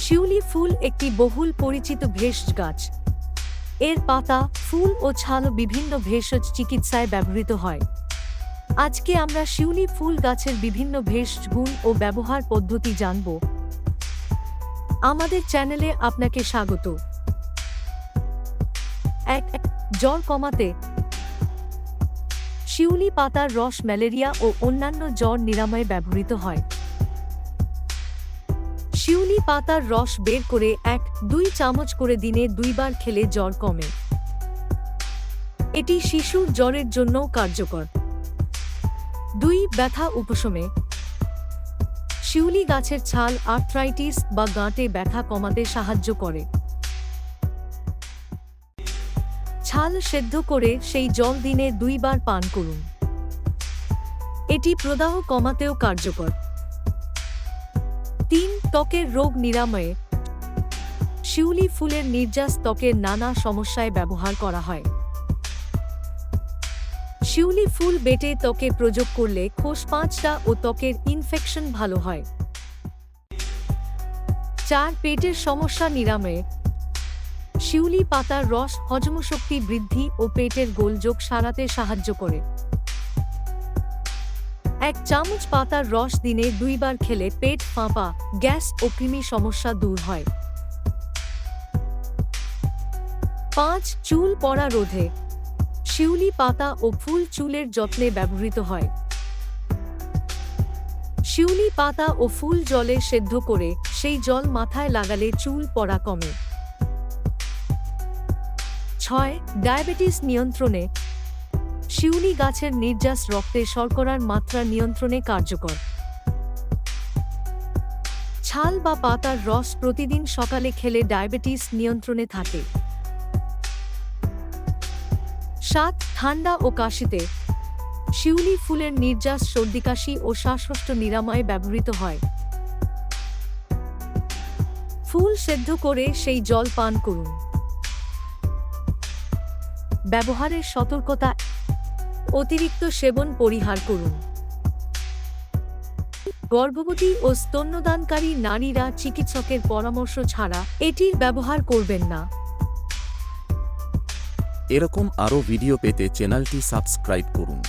শিউলি ফুল একটি বহুল পরিচিত ভেষজ গাছ। এর পাতা, ফুল ও ছাল বিভিন্ন ভেষজ চিকিৎসায় ব্যবহৃত হয়। আজকে আমরা শিউলি ফুল গাছের বিভিন্ন ভেষজ গুণ ও ব্যবহার পদ্ধতি জানব। আমাদের চ্যানেলে আপনাকে স্বাগত। এক, জ্বর কমাতে। শিউলি পাতার রস ম্যালেরিয়া ও অন্যান্য জ্বর নিরাময়ে ব্যবহৃত হয়। শিউলি পাতার রস বের করে এক দুই চামচ করে দিনে দুইবার খেলে জ্বর কমে। এটি শিশুর জ্বরের জন্যও কার্যকর। দুই ব্যথা উপশমে। শিউলি গাছের ছাল আর্থ্রাইটিস বা গাঁটে ব্যথা কমাতে সাহায্য করে। ছাল সেদ্ধ করে সেই জল দিনে দুইবার পান করুন। এটি প্রদাহ কমাতেও কার্যকর। ত্বকের রোগ নিরাময়ে শিউলি ফুলের নির্যাস ত্বকের নানা সমস্যায় ব্যবহার করা হয়। শিউলি ফুল বেটে ত্বকে প্রয়োগ করলে খোস পাঁচটা ও ত্বকের ইনফেকশন ভালো হয়। চার, পেটের সমস্যা নিরাময়ে শিউলি পাতার রস, হজমশক্তি বৃদ্ধি ও পেটের গোলযোগ সারাতে সাহায্য করে। এক চামচ পাতার রস দিনে দুইবার খেলে পেট ফাঁপা, গ্যাস ও কৃমি সমস্যা দূর হয়। পাঁচ চুল পড়া রোধে, শিউলি পাতা ও ফুল চুলের যত্নে ব্যবহৃত হয়। শিউলি পাতা ও ফুল জলে সেদ্ধ করে সেই জল মাথায় লাগালে চুল পড়া কমে। ছয়, ডায়াবেটিস নিয়ন্ত্রণে শিউলি গাছের নির্যাস রক্তে শর্করার মাত্রা নিয়ন্ত্রণে কার্যকর। ছাল বা পাতার রস প্রতিদিন সকালে খেলে ডায়াবেটিস নিয়ন্ত্রণে থাকে। সাত ঠান্ডা ও কাশিতে শিউলি ফুলের নির্যাস সর্দিকাশি ও শ্বাসকষ্ট নিরাময়ে ব্যবহৃত হয়। ফুল সেদ্ধ করে সেই জল পান করুন। ব্যবহারের সতর্কতা অতিরিক্ত সেবন পরিহার করুন। গর্ভবতী ও স্তন্যদানকারী নারীরা চিকিৎসকের পরামর্শ ছাড়া এটির ব্যবহার করবেন না। এরকম আরও ভিডিও পেতে চ্যানেলটি সাবস্ক্রাইব করুন।